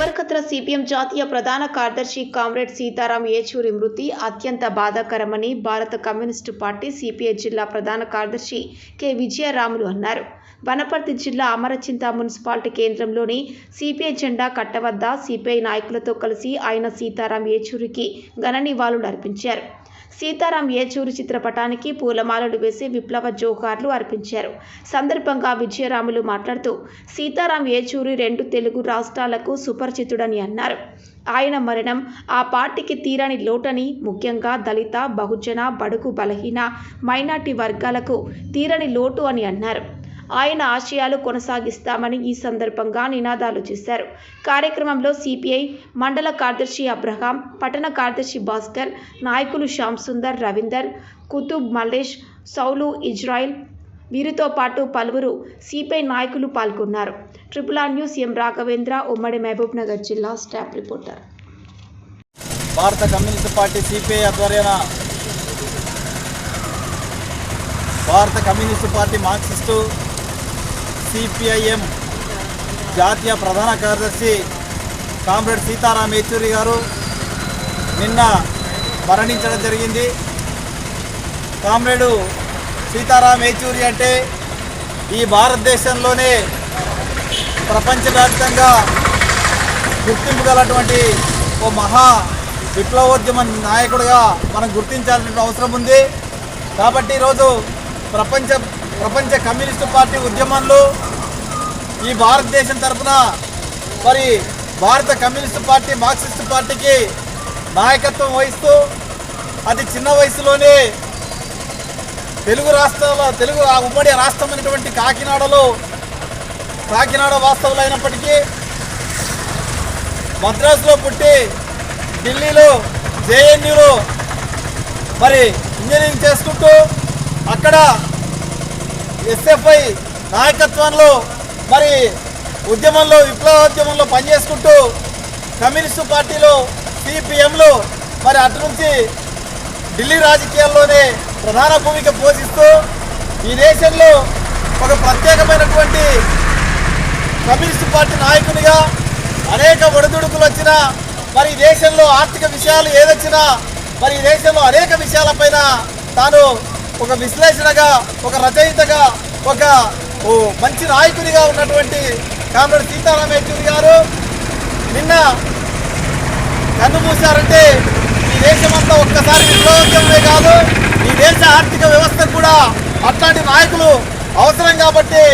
కేంద్ర సిపిఎం జాతీయ ప్రధాన కార్యదర్శి కామ్రేడ్ సీతారాం ఏచూరి మృతి అత్యంత బాధాకరమని భారత కమ్యూనిస్టు పార్టీ సిపిఐ జిల్లా ప్రధాన కార్యదర్శి కె విజయరాములు అన్నారు. వనపర్తి జిల్లా అమరచింత మున్సిపాలిటీ కేంద్రంలోని సిపిఐ జెండా కట్ట వద్ద సిపిఐ నాయకులతో కలిసి ఆయన సీతారాం ఏచూరికి ఘన నివాళులు అర్పించారు. సీతారాం ఏచూరి చిత్రపటానికి పూలమాలలు వేసి విప్లవ జోహార్లు అర్పించారు. సందర్భంగా విజయరాములు మాట్లాడుతూ సీతారాం ఏచూరి రెండు తెలుగు రాష్ట్రాలకు సుపరిచితుడని అన్నారు. ఆయన మరణం ఆ పార్టీకి తీరని లోటని ముఖ్యంగా దళిత బహుజన బడుగు బలహీన మైనార్టీ వర్గాలకు తీరని లోటు అని అన్నారు. ఆయన ఆశయాలు కొనసాగిస్తామని ఈ సందర్భంగా నినాదాలు చేశారు. కార్యక్రమంలో సిపిఐ మండల కార్యదర్శి అబ్రహాం పట్టణ కార్యదర్శి భాస్కర్ నాయకులు శ్యామ్ సుందర్ రవీందర్ కుతుబ్ మల్లేష్ సౌలు ఇజ్రాయిల్ వీరితో పాటు పలువురు సిపిఐ నాయకులు పాల్గొన్నారు. Triple R news M Raghavendra ఉమ్మడి మహబూబ్ నగర్ జిల్లా staff reporter. Bharata communist party CPI ఆధ్వర్యాన Bharata communist party Marxist CPIM జాతీయ ప్రధాన కార్యదర్శి కామ్రేడ్ సీతారాం యేచూరి గారు నిన్న మరణించడం జరిగింది. కామ్రేడు సీతారాం యేచూరి అంటే ఈ భారతదేశంలోనే ప్రపంచవ్యాప్తంగా గుర్తింపు గలటువంటి ఓ మహా విప్లవోద్యమ నాయకుడిగా మనం గుర్తించాల్సిన అవసరం ఉంది. కాబట్టి ఈరోజు ప్రపంచ ప్రపంచ కమ్యూనిస్టు పార్టీ ఉద్యమంలో ఈ భారతదేశం తరఫున మరి భారత కమ్యూనిస్టు పార్టీ మార్క్సిస్టు పార్టీకి నాయకత్వం వహిస్తూ అతి చిన్న వయసులోనే తెలుగు రాష్ట్రాల తెలుగు ఆ ఉమ్మడి రాష్ట్రమైనటువంటి కాకినాడలో కాకినాడ వాస్తవులు అయినప్పటికీ మద్రాసులో పుట్టి ఢిల్లీలో జేఎన్యూలో మరి ఇంజనీరింగ్ చేసుకుంటూ అక్కడ ఎస్ఎఫ్ఐ నాయకత్వంలో మరి ఉద్యమంలో విప్లవోద్యమంలో పనిచేసుకుంటూ కమ్యూనిస్టు పార్టీలో సిపిఎంలో మరి అటు నుంచి ఢిల్లీ రాజకీయాల్లోనే ప్రధాన భూమిక పోషిస్తూ ఈ దేశంలో ఒక ప్రత్యేకమైనటువంటి కమ్యూనిస్టు పార్టీ నాయకునిగా అనేక ఒడిదుడుకులు వచ్చినా మరి దేశంలో ఆర్థిక విషయాలు ఏదొచ్చినా మరి దేశంలో అనేక విషయాలపైన తాను ఒక విశ్లేషణగా ఒక రచయితగా ఒక మంచి నాయకునిగా ఉన్నటువంటి కామ్రేడ్ సీతారాం యేచూరి గారు నిన్న కన్ను మూశారంటే ఈ దేశమంతా ఒక్కసారి విప్లవోద్యమమే కాదు ఈ దేశ ఆర్థిక వ్యవస్థ కూడా అట్లాంటి నాయకులు అవసరం కాబట్టి